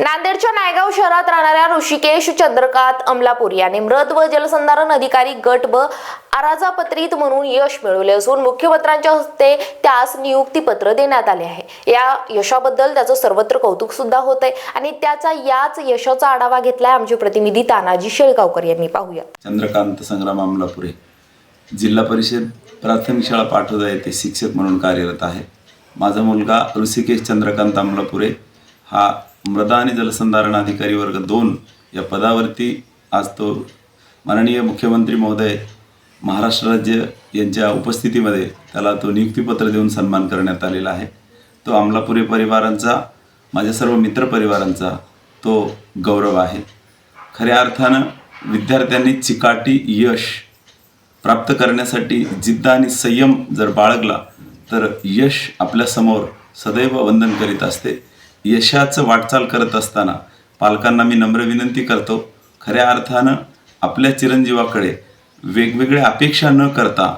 नांदेडच्या नायगाव शहरात राहणाऱ्या ऋषिकेश चंद्रकांत अमलापूर यांनी मृत व जलसंधारण अधिकारी गट ब आराजापत्रित म्हणून यश मिळवले असून मुख्यमंत्र्यांच्या हस्ते त्यास नियुक्तीपत्र देण्यात आले आहे. या यशाबद्दल त्याचं सर्वत्र कौतुक सुद्धा होत आहे आणि त्याचा याच यशाचा आढावा घेतलाय आमचे प्रतिनिधी तानाजी शेळगावकर यांनी. पाहूया. चंद्रकांत संग्राम अमलापुरे जिल्हा परिषद प्राथमिक शाळा पाठवता येथे शिक्षक म्हणून कार्यरत आहे. माझा मुलगा ऋषिकेश चंद्रकांत अमलापुरे हा मृदा आणि जलसंधारण अधिकारी वर्ग दोन या पदावरती आज तो माननीय मुख्यमंत्री महोदय महाराष्ट्र राज्य यांच्या उपस्थितीमध्ये त्याला तो नियुक्तीपत्र देऊन सन्मान करण्यात आलेला आहे. तो अमलापुरी परिवारांचा माझ्या सर्व मित्रपरिवारांचा तो गौरव आहे. खऱ्या अर्थानं विद्यार्थ्यांनी चिकाटी यश प्राप्त करण्यासाठी जिद्द आणि संयम जर बाळगला तर यश आपल्यासमोर सदैव वंदन करीत असते. यशाचं वाटचाल करत असताना पालकांना मी नम्र विनंती करतो. खऱ्या अर्थानं आपल्या चिरंजीवाकडे वेगवेगळ्या अपेक्षा न करता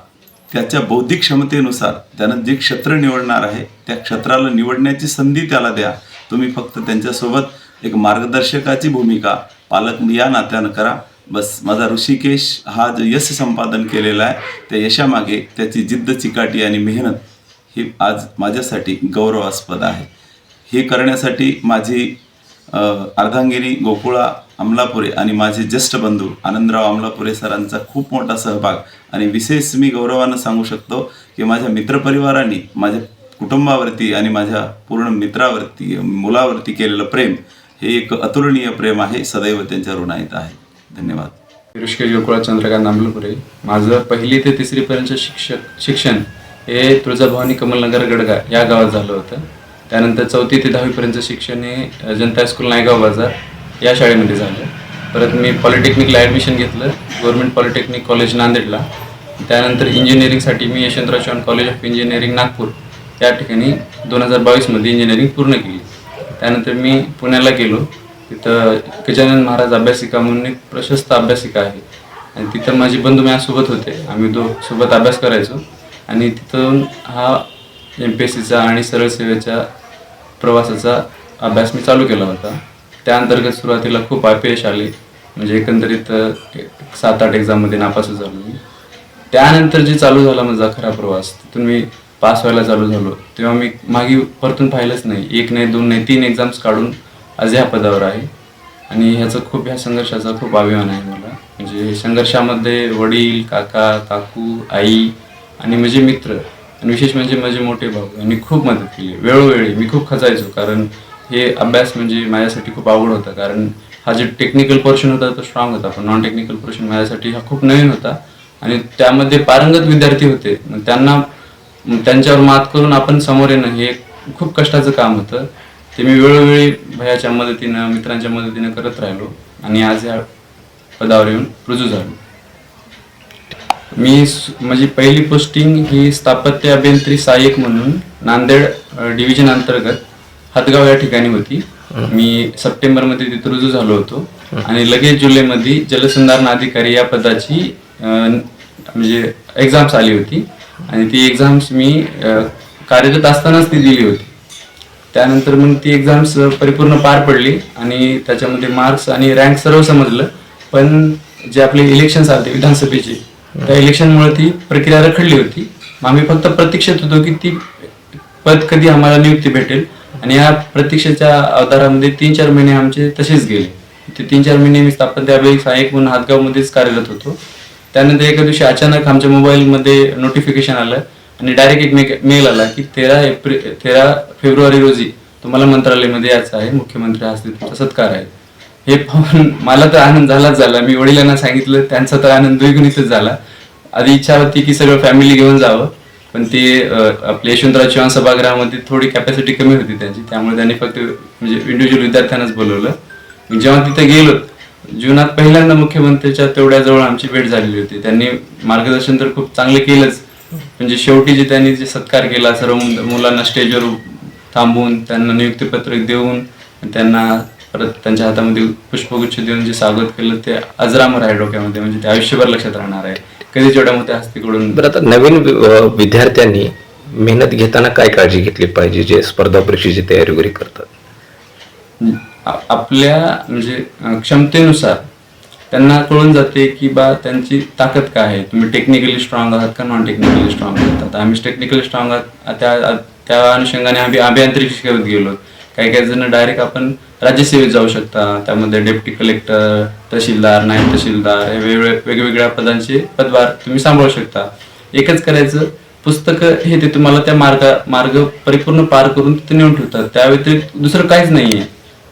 त्याच्या बौद्धिक क्षमतेनुसार त्यानं जे क्षेत्र निवडणार आहे त्या क्षेत्राला निवडण्याची संधी त्याला द्या. तुम्ही फक्त त्यांच्यासोबत एक मार्गदर्शकाची भूमिका पालक या नात्यानं करा. बस माझा ऋषिकेश हा जो यश संपादन केलेला आहे त्या यशामागे त्याची जिद्द चिकाटी आणि मेहनत ही आज माझ्यासाठी गौरवास्पद आहे. हे करण्यासाठी माझी अर्धांगिनी गोकुळा अमलापुरे आणि माझे ज्येष्ठ बंधू आनंदराव अमलापुरे सरांचा खूप मोठा सहभाग आणि विशेष मी गौरवानं सांगू शकतो की माझ्या मित्रपरिवारांनी माझ्या कुटुंबावरती आणि माझ्या पूर्ण मित्रावरती मुलावरती केलेलं प्रेम हे एक अतुलनीय प्रेम आहे सदैव त्यांच्या ऋणाईत आहे. धन्यवाद. ऋषिकेश गोकुळा चंद्रकांत नांबलपुरे माझं पहिली ते तिसरीपर्यंत शिक्षक शिक्षण हे तुळजाभवानी कमलनगर गडगा या गावात झालं होतं. त्यानंतर चौथी ते दहावीपर्यंत शिक्षण हे जनता हायस्कूल नायगाव बाजार या शाळेमध्ये झालं. परत मी पॉलिटेक्निकला ॲडमिशन घेतलं गव्हर्मेंट पॉलिटेक्निक कॉलेज नांदेडला. त्यानंतर इंजिनिअरिंगसाठी मी Yashwantrao Chavan college of engineering Nagpur त्या ठिकाणी दोन हजार बावीसमध्ये इंजिनिअरिंग पूर्ण केली. त्यानंतर मी पुण्याला गेलो. तिथं गजानन महाराज अभ्यासिका म्हणून एक प्रशस्त अभ्यासिका आहे. आणि तिथं माझे बंधू माझ्यासोबत होते. आम्ही दो सोबत अभ्यास करायचो. आणि तिथून हा एम पी एस सीचा आणि सरळ सेवेचा प्रवासाचा अभ्यास मी चालू केला होता. त्या अंतर्गत सुरुवातीला खूप अपयश आले म्हणजे एकंदरीत सात आठ एक्झाममध्ये नापास झालो मी. त्यानंतर जे चालू झाला माझा खरा प्रवास तिथून मी पास व्हायला चालू झालो. तेव्हा मी मागे परतून पाहिलंच नाही. एक नाही दोन नाही तीन एक्झाम्स काढून आज ह्या पदावर आहे. आणि ह्याचं खूप ह्या संघर्षाचा खूप अभिमान आहे मला. म्हणजे संघर्षामध्ये वडील काका काकू आई आणि माझे मित्र आणि विशेष म्हणजे माझे मोठे भाऊ यांनी खूप मदत केली. वेळोवेळी मी खूप खचायचो कारण हे अभ्यास म्हणजे माझ्यासाठी खूप आवड होता. कारण हा जे टेक्निकल पोर्शन होता तो स्ट्रॉंग होता. पण नॉन टेक्निकल पोर्शन माझ्यासाठी हा खूप नवीन होता. आणि त्यामध्ये पारंगत विद्यार्थी होते. मग त्यांना त्यांच्यावर मात करून आपण समोर येणं हे खूप कष्टाचं काम होतं. ते मी वेळोवेळी भयाच्या मदतीनं मित्रांच्या मदतीनं करत राहिलो. आणि आज या पदावर येऊन रुजू झालो. मी माझी पहिली पोस्टिंग ही स्थापत्य अभियंत्री सहाय्यक म्हणून नांदेड डिव्हिजन अंतर्गत हदगाव या ठिकाणी होती. मी सप्टेंबरमध्ये तिथे रुजू झालो होतो. आणि लगेच जुलैमध्ये जलसंधारण अधिकारी या पदाची म्हणजे एक्झाम्स आली होती. आणि ती एक्झाम्स मी कार्यरत असतानाच ती दिली होती. त्यानंतर मग ती एक्झाम्स परिपूर्ण पार पडली आणि त्याच्यामध्ये मार्क्स आणि रँक सर्व समजलं. पण जे आपले इलेक्शन्स आले विधानसभेचे त्या इलेक्शनमुळे ती प्रक्रिया रखडली होती. आम्ही फक्त प्रतीक्षेत होतो की ती पद कधी आम्हाला नियुक्ती भेटेल. आणि या प्रतीक्षेच्या अवतारामध्ये तीन चार महिने आमचे तसेच गेले. ते तीन चार महिने मी स्थापन अभियोग सहाय्यक म्हणून हातगावमध्येच कार्यरत होतो. त्यानंतर एका दिवशी अचानक आमच्या मोबाईलमध्ये नोटिफिकेशन आलं आणि डायरेक्ट एक मेक मेल आला की तेरा एप्रिल तेरा फेब्रुवारी रोजी तुम्हाला मंत्रालयामध्ये यायचं आहे. मुख्यमंत्री हस्ते तुमचा सत्कार आहे. हे पाहून मला तर आनंद झालाच झाला. मी वडिलांना सांगितलं त्यांचा तर आनंद द्विगुणितच झाला. आधी इच्छा होती की सगळं फॅमिली घेऊन जावं पण ते आपले आपल्या यशवंतराव चव्हाण सभागृहामध्ये थोडी कॅपॅसिटी कमी होती त्यांची. त्यामुळे त्यांनी फक्त म्हणजे इंडिव्हिज्युअल विद्यार्थ्यांनाच बोलवलं. जेव्हा तिथे गेलो जीवनात पहिल्यांदा मुख्यमंत्र्यांच्या तेवढ्या जवळ आमची भेट झालेली होती. त्यांनी मार्गदर्शन तर खूप चांगले केलंच. म्हणजे शेवटी जे त्यांनी जे सत्कार केला सर्व मुलांना स्टेजवर थांबवून त्यांना नियुक्तीपत्र देऊन त्यांना परत त्यांच्या हातामध्ये पुष्पगुच्छ देऊन जे स्वागत केलं ते अजरामर आहे डोक्यामध्ये म्हणजे ते आयुष्यभर लक्षात राहणार आहे. कधीच एवढ्या मोठ्या हस्तीकडून बरं आता नवीन विद्यार्थ्यांनी मेहनत घेताना काय काळजी घेतली पाहिजे जे स्पर्धा परीक्षेची तयारी वगैरे करतात? आ- आपल्या म्हणजे क्षमतेनुसार त्यांना कळून जाते की बा त्यांची ताकद काय आहे. तुम्ही टेक्निकली स्ट्रॉंग आहात का नॉन टेक्निकली स्ट्रॉंग आहात? आता आम्ही टेक्निकली स्ट्रॉंग आहात त्या त्या अनुषंगाने आम्ही अभियांत्रिकी शिकवत गेलो. काही काही जण डायरेक्ट आपण राज्यसेवेत जाऊ शकता. त्यामध्ये डेप्टी कलेक्टर तहसीलदार नायब तहसीलदार हे वेगवेगळ्या वेगवेगळ्या पदांचे पदभार तुम्ही सांभाळू शकता. एकच करायचं पुस्तक हे ते तुम्हाला त्या मार्ग मार्ग परिपूर्ण पार करून तिथे नेऊन ठेवतात. त्या व्यतिरिक्त दुसरं काहीच नाहीये.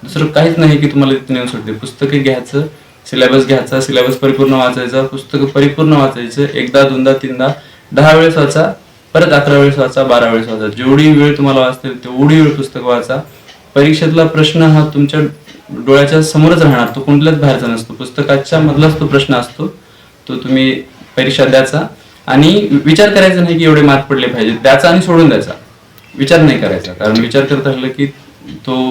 दुसरं काहीच नाही की तुम्हाला तिथे नेऊन सोडते. पुस्तके घ्यायचं सिलेबस घ्यायचा सिलेबस परिपूर्ण वाचायचा पुस्तकं परिपूर्ण वाचायचं एकदा दोनदा तीनदा दहा वेळेस वाचा परत अकरा वेळेस वाचा बारा वेळेस वाचा. जेवढी वेळ तुम्हाला वाचते तेवढी वेळ पुस्तक वाचा. परीक्षेतला प्रश्न हा तुमच्या डोळ्याच्या समोरच राहणार. तो कुठल्याच बाहेरचा नसतो. पुस्तकाच्या मधलाच तो प्रश्न असतो. तो तुम्ही परीक्षा द्यायचा आणि विचार करायचा नाही की एवढे मार्क पडले पाहिजे द्यायचा आणि सोडून द्यायचा. विचार नाही करायचा. कारण विचार करत राहिलं की तो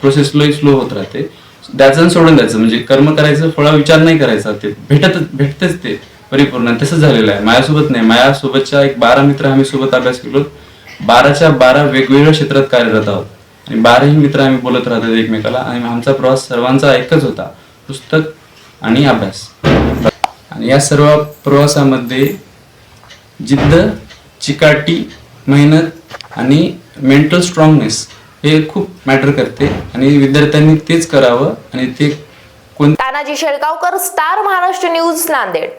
प्रोसेस स्लो स्लो होत राहते. द्यायचं आणि सोडून द्यायचं. म्हणजे कर्म करायचं फळा विचार नाही करायचा. ते भेटत भेटतेच ते परिपूर्ण. तसंच झालेलं आहे. माझ्यासोबत नाही. माझ्यासोबतच्या एक बारा मित्र आम्ही सोबत अभ्यास केलो. बाराच्या बारा वेगवेगळ्या क्षेत्रात कार्यरत आहोत. आणि बाराही मित्र आम्ही बोलत राहतो एकमेकाला आणि आमचा प्रवास सर्वांचा एकच होता पुस्तक आणि अभ्यास. आणि या सर्व प्रवासामध्ये जिद्द चिकाटी मेहनत आणि मेंटल स्ट्रॉंगनेस हे खूप मॅटर करते आणि विद्यार्थ्यांनी तेच करावं आणि ते कोण तानाजी शेळगावकर स्टार महाराष्ट्र न्यूज नांदेड.